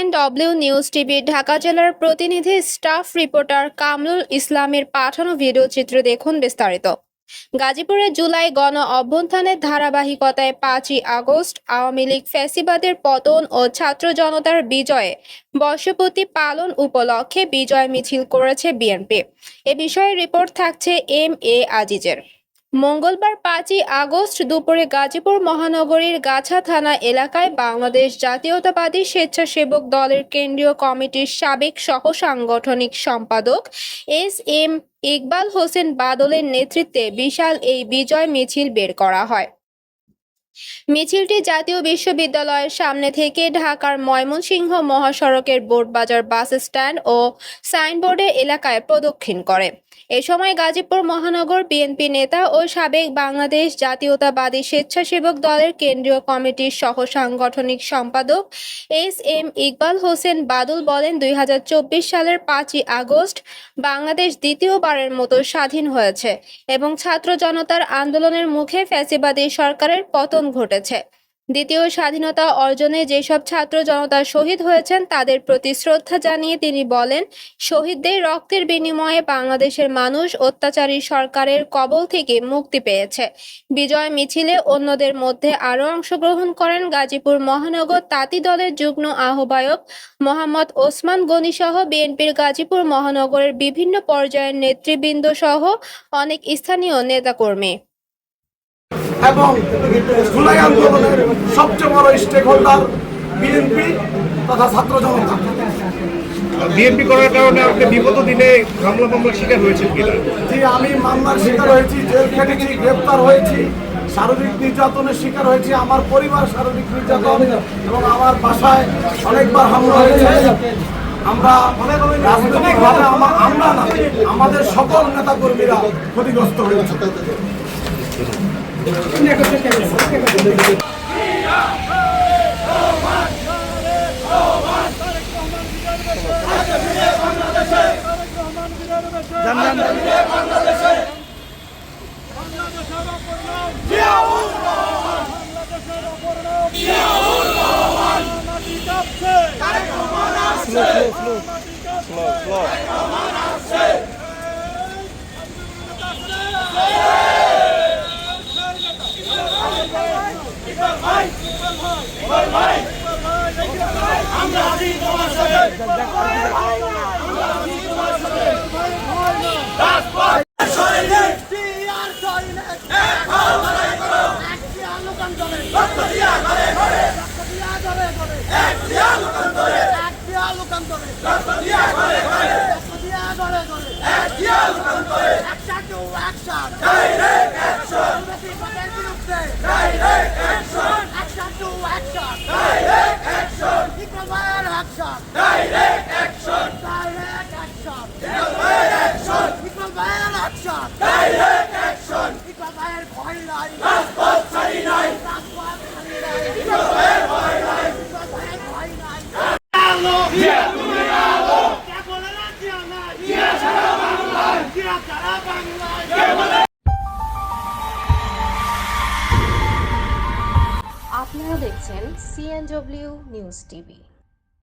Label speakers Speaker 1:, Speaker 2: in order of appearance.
Speaker 1: CNW news TV Dhaka জেলার প্রতিনিধি, staff reporter Kamrul ইসলামের পাঠানো ভিডিও চিত্র দেখুন বিস্তারিত। গাজীপুরে জুলাই গণ অভ্যুত্থানের ধারাবাহিকতায় পাঁচই আগস্ট আওয়ামী লীগ ফ্যাসিবাদের পতন ও ছাত্র জনতার বিজয়ে বর্ষপতি পালন উপলক্ষে বিজয় মিছিল করেছে বিএনপি। এ বিষয়ে রিপোর্ট থাকছে এম এ আজিজের। মঙ্গলবার পাঁচই আগস্ট দুপুরে গাজীপুর মহানগরীর গাছা থানা এলাকায় বাংলাদেশ জাতীয়তাবাদী স্বেচ্ছাসেবক দলের কেন্দ্রীয় কমিটির সাবেক সহ সাংগঠনিক সম্পাদক এস এম ইকবাল হোসেন বাদলের নেতৃত্বে বিশাল এই বিজয় মিছিল বের করা হয়। মিছিলটি জাতীয় বিশ্ববিদ্যালয়ের সামনে থেকে ঢাকার ময়মনসিংহ মহাসড়কের বোর্ডবাজার বাস স্ট্যান্ড ও সাইনবোর্ডে এলাকায় প্রদক্ষিণ করে। এ সময় গাজীপুর মহানগর বিএনপি নেতা ও সাবেক বাংলাদেশ জাতীয়তাবাদী স্বেচ্ছাসেবক দলের কেন্দ্রীয় কমিটির সহ সাংগঠনিক সম্পাদক এস এম ইকবাল হোসেন বাদল বলেন, দুই হাজার চব্বিশ সালের পাঁচই আগস্ট বাংলাদেশ দ্বিতীয়বারের মতো স্বাধীন হয়েছে এবং ছাত্র জনতার আন্দোলনের মুখে ফ্যাসিবাদী সরকারের পতন ঘটেছে। দ্বিতীয় স্বাধীনতা অর্জনে যেসব ছাত্র জনতা শহীদ হয়েছেন, তাদের প্রতি শ্রদ্ধা জানিয়ে তিনি বলেন, শহীদদের রক্তের বিনিময়ে বাংলাদেশের মানুষ অত্যাচারী সরকারের কবল থেকে মুক্তি পেয়েছে। বিজয় মিছিলে অন্যদের মধ্যে আরও অংশগ্রহণ করেন গাজীপুর মহানগর তাঁতি দলের যুগ্ম আহ্বায়ক মোহাম্মদ ওসমান গনি সহ বিএনপির গাজীপুর মহানগরের বিভিন্ন পর্যায়ের নেতৃবৃন্দ সহ অনেক স্থানীয় নেতাকর্মী।
Speaker 2: এবং জুলাই আন্দোলনের সবচেয়ে বড় স্টেক হোল্ডার বিএনপি তথা ছাত্র জনতা।
Speaker 3: বিএনপি করার কারণে আপনি বিগত দিনে হামলা মামলার শিকার হয়েছেন কিনা?
Speaker 2: যে আমি মামলার শিকার হয়েছি জেল খেটেছি গ্রেপ্তার হয়েছি শারীরিক নির্যাতনের শিকার হয়েছি আমার পরিবার শারীরিক নির্যাতন এবং আমার বাসায় অনেকবার হামলা হয়েছে। আমরা রাজনৈতিকভাবে আমরা না আমাদের সকল নেতাকর্মীরা ক্ষতিগ্রস্ত হয়েছে। Slow, slow, slow, slow, slow.
Speaker 4: Direct action! Direct action! Direct action! Equal fire action! Direct action! Equal fire ভয় নাই রাজপথ ছাড়ি নাই রাজপথ ছাড়ি নাই Equal fire ভয় নাই Equal fire ভয় নাই আলো জিয়া তুমি আলো কে বলে না জিয়া নাই জিয়া সারা বাংলায় জিয়া সারা বাংলায় কে বলে
Speaker 5: আপনারা দেখছেন সিএনডব্লিউ নিউজ টিভি